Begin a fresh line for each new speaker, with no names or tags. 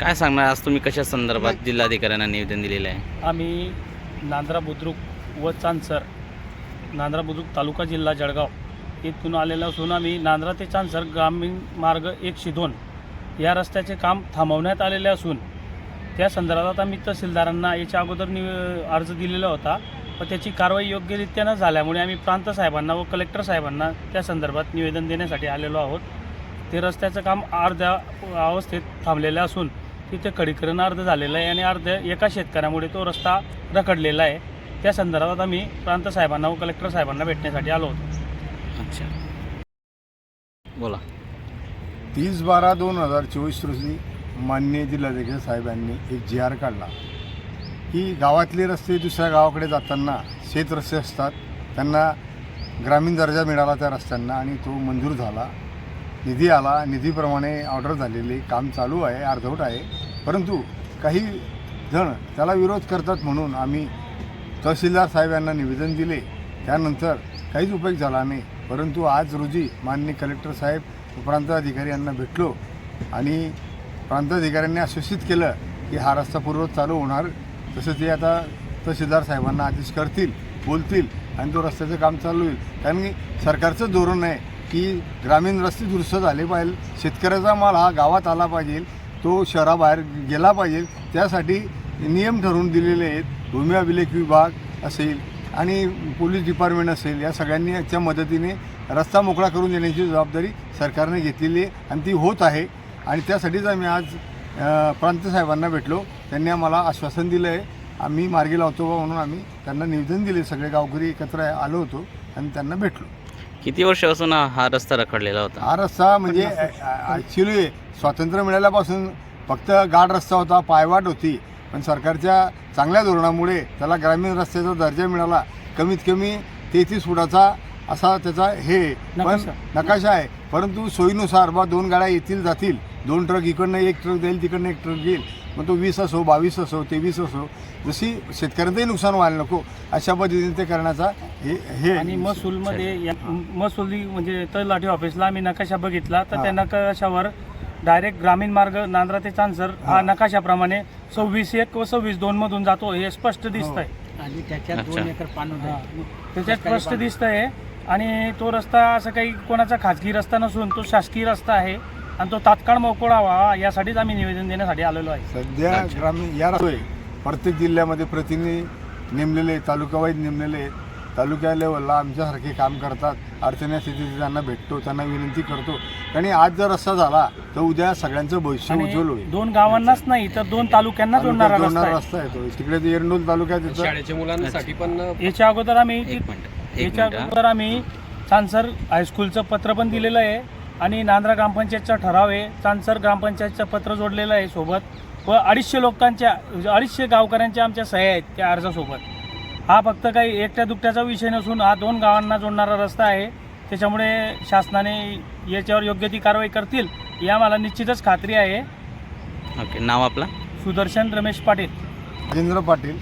काय सांगणार? आज तुम्ही कशा संदर्भात जिल्हाधिकाऱ्यांना निवेदन दिलेलं आहे?
आम्ही नांद्रा बुद्रुक व चांदसर नांद्रा बुद्रुक तालुका जिल्हा जळगाव इथून आलेलो असून आम्ही नांद्रा ते चांदसर ग्रामीण मार्ग एकशे दोन या रस्त्याचे काम थांबवण्यात आलेले असून त्या संदर्भात आम्ही तहसीलदारांना याच्या अगोदर नि अर्ज दिलेला होता. व त्याची कारवाई योग्यरित्या न झाल्यामुळे आम्ही प्रांत साहेबांना व कलेक्टर साहेबांना त्या संदर्भात निवेदन देण्यासाठी आलेलो आहोत. ते रस्त्याचं काम अर्ध्या अवस्थेत थांबलेलं असून तिथे खडीकरण अर्ध झालेलं आहे आणि अर्ध एका शेतकऱ्यामुळे तो रस्ता रखडलेला आहे. त्या संदर्भात आम्ही प्रांत साहेबांना व कलेक्टर साहेबांना भेटण्यासाठी आलो होतो.
अच्छा. बोला.
तीस बारा दोन हजार चोवीस रोजी माननीय जिल्हाधिकारी साहेबांनी एक जी आर काढला. की गावातले रस्ते दुसऱ्या गावाकडे जाताना शेत रस्ते असतात. त्यांना ग्रामीण दर्जा मिळाला त्या रस्त्यांना आणि तो मंजूर झाला. निधी आला. निधीप्रमाणे ऑर्डर झालेले काम चालू आहे. अर्धवट आहे. परंतु काही जण त्याला विरोध करतात म्हणून आम्ही तहसीलदार साहेब यांना निवेदन दिले. त्यानंतर काहीच उपयोग झाला नाही. परंतु आज रोजी माननीय कलेक्टर साहेब व प्रांताधिकारी यांना भेटलो आणि प्रांताधिकाऱ्यांनी आश्वासित केलं की हा रस्ता पूर्वत चालू होणार. तसं ते आता तहसीलदार साहेबांना आदेश करतील बोलतील आणि तो रस्त्याचं काम चालू होईल. कारण की सरकारचं धोरण आहे की ग्रामीण रस्ते दुरुस्त झाले पाहिजे. शेतकऱ्याचा माल हा गावात आला पाहिजे. तो शहराबाहेर गेला पाहिजे. त्यासाठी नियम ठरवून दिलेले आहेत. भूमी अभिलेख विभाग असेल आणि पोलीस डिपार्टमेंट असेल या सगळ्यांनी याच्या मदतीने रस्ता मोकळा करून देण्याची जबाबदारी सरकारने घेतलेली आहे आणि ती होत आहे. आणि त्यासाठीच आम्ही आज प्रांतसाहेबांना प्रांत साहेबांना भेटलो. त्यांनी आम्हाला आश्वासन दिलं आहे आम्ही मार्गी लावतो बा म्हणून आम्ही त्यांना निवेदन दिले. सगळे गावकरी एकत्र आलो होतो आणि त्यांना भेटलो.
किती वर्षापासून हा हा रस्ता रखडलेला होता?
हा रस्ता म्हणजे ॲक्च्युली स्वातंत्र्य मिळाल्यापासून फक्त गाड रस्ता होता पायवाट होती. पण सरकारच्या चांगल्या धोरणामुळे त्याला ग्रामीण रस्त्याचा दर्जा मिळाला. कमीत कमी तेहतीस फुटाचा असा त्याचा हे. पण
नकाशा.
नकाशा आहे. परंतु सोयीनुसार बा दोन गाड्या येतील जातील. दोन ट्रक इकडनं एक ट्रक जाईल तिकडनं एक ट्रक येईल. मग तो वीस असो बावीस असो तेवीस असो जशी शेतकऱ्यांचंही नुकसान व्हायला नको अशा पद्धतीने ते करण्याचा हे हे
आणि महसूलमध्ये या महसूली म्हणजे तलाठी ऑफिसला आम्ही नकाशा बघितला तर त्या नकाशावर डायरेक्ट ग्रामीण मार्ग नांद्रा ते चांदसर हा नकाशाप्रमाणे सव्वीस एक व सव्वीस दोन मधून जातो हे स्पष्ट दिसत आहे
आणि त्याच्यात
अच्छा.
दोन एकर पाणी
हा. त्याच्यात स्पष्ट दिसत आहे आणि तो रस्ता असं काही कोणाचा खाजगी रस्ता नसून तो शासकीय रस्ता आहे. आणि तो तात्काळ मोकळा व्हावा यासाठीच आम्ही निवेदन देण्यासाठी आलेलो आहे.
सध्या ग्रामीण या रस्ते प्रत्येक जिल्ह्यामध्ये प्रतिनिधी नेमलेले तालुकावाईज नेमलेले. तालुक्या लेवलला आमच्यासारखे काम करतात अडचणी स्थितीत त्यांना भेटतो त्यांना विनंती करतो. आणि आज जर रस्ता झाला तर उद्या सगळ्यांचं भविष्य उज्ज्वल होईल.
दोन गावांनाच नाही तर दोन तालुक्यांना जोडणारा रस्ता
जोडणारा
आहे.
रस्ता येतो. तिकडे ते एरंडोल तालुक्यात येतं.
शाळेच्या मुलांसाठी पण
याच्या अगोदर आम्ही
एक मिनिट. एक
याच्या. अगोदर आम्ही चांदसर हायस्कूलचं पत्र पण दिलेलं आहे. आणि नांद्रा ग्रामपंचायतचा ठराव आहे. चांदसर ग्रामपंचायतचं पत्र जोडलेलं आहे सोबत. व अडीचशे लोकांच्या अडीचशे गावकऱ्यांच्या आमच्या सह्या आहेत त्या अर्जासोबत. हा फक्त काही एकट्या दुकट्याचा विषय नसून हा दोन गावांना जोडणारा रस्ता आहे. त्याच्यामुळे शासनाने याच्यावर योग्य ती कारवाई करतील या मला निश्चितच खात्री आहे.
ओके नाव आपला?
सुदर्शन रमेश पाटील.
राजेंद्र पाटील.